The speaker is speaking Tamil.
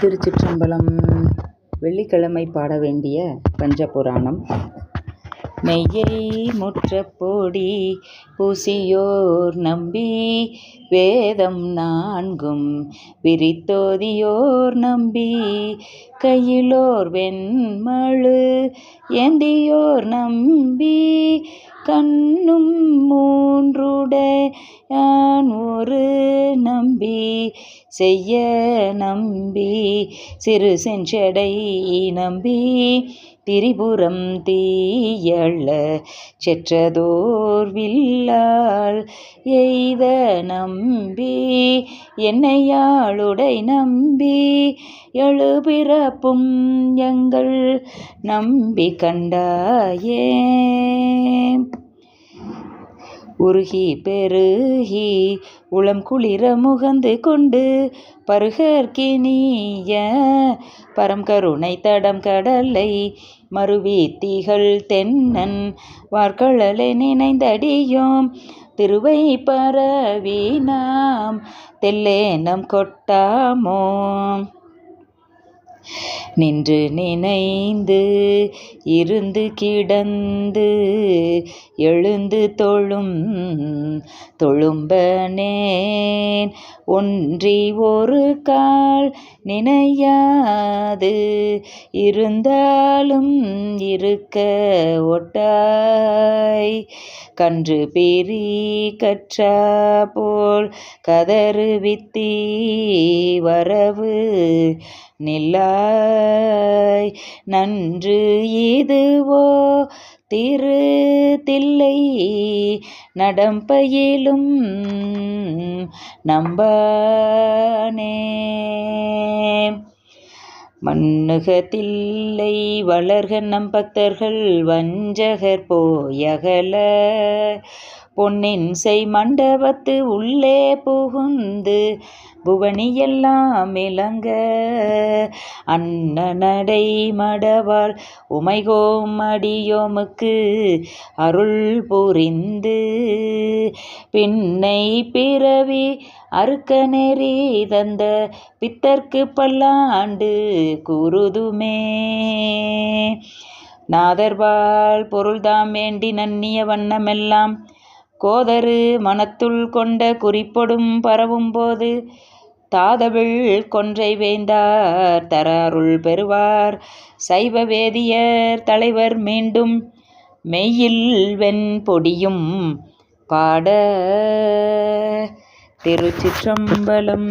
திருச்சிற்றம்பலம் வெள்ளிக்கிழமை பாட வேண்டிய பஞ்சபுராணம். மெய்யை முற்றப்போடி பூசியோர் நம்பி வேதம் நான்கும் விரித்தோதியோர் நம்பி கையிலோர் வெண்மழு ஏந்தியோர் நம்பி கண்ணும் யான் ஒரு நம்பி செய்ய நம்பி சிறு செஞ்சடை நம்பி திரிபுரம் தீயள்ள செற்றதோர் வில்லால் எய்த நம்பி என்னையாளுடை நம்பி எழுபிறப்பும் எங்கள் நம்பி கண்டாயே. உருகி பெருகி உளம் குளிர முகந்து கொண்டு பருகற்கினிய பரம் கருணை தடம் கடலை மருவி திகழ் தென்னன் வார்கழலை நினைந்தடியோம் திருவை பரவி நாம் தெல்லேனம் கொட்டாமோ நின்று நினைந்து இருந்து கிடந்து எழுந்து தொழும் தொழும்பனேன். ஒன்றி ஒரு கால் நினையாது இருந்தாலும் இருக்க ஒட்டாய். கன்று பெரி கற்றா போல் கதறு வித்தி வரவு நில்லாய். நன்று இதுவோ? திரு தில்லை நடம்பயிலும் நம்பானே. மண்ணுகத்தில்லை வளர்க நம் பக்தர்கள் வஞ்சகர் போயகல. பொன்னின் செய் மண்டபத்து உள்ளே புகுந்து புவனியெல்லாம் இளங்க அன்னநடை மடவாள் உமைகோம் அடியோமுக்கு அருள் புரிந்து. பின்னை பிறவி அறுக்க நெறி தந்த பித்தர்க்கு பல்லாண்டு கூறுதுமே நாதர்வாள் பொருள்தாம் வேண்டி நன்னிய வண்ணமெல்லாம். கோதரு மனத்துள் கொண்ட குறிப்பொடும் பரவும் போது தாதவிழ் கொன்றை வேந்தார் தராருள் பெறுவார். சைவ வேதியர் தலைவர் மீண்டும் மெய்யில் வெண் பொடியும் பாட திருச்சிற்றம்பலம்.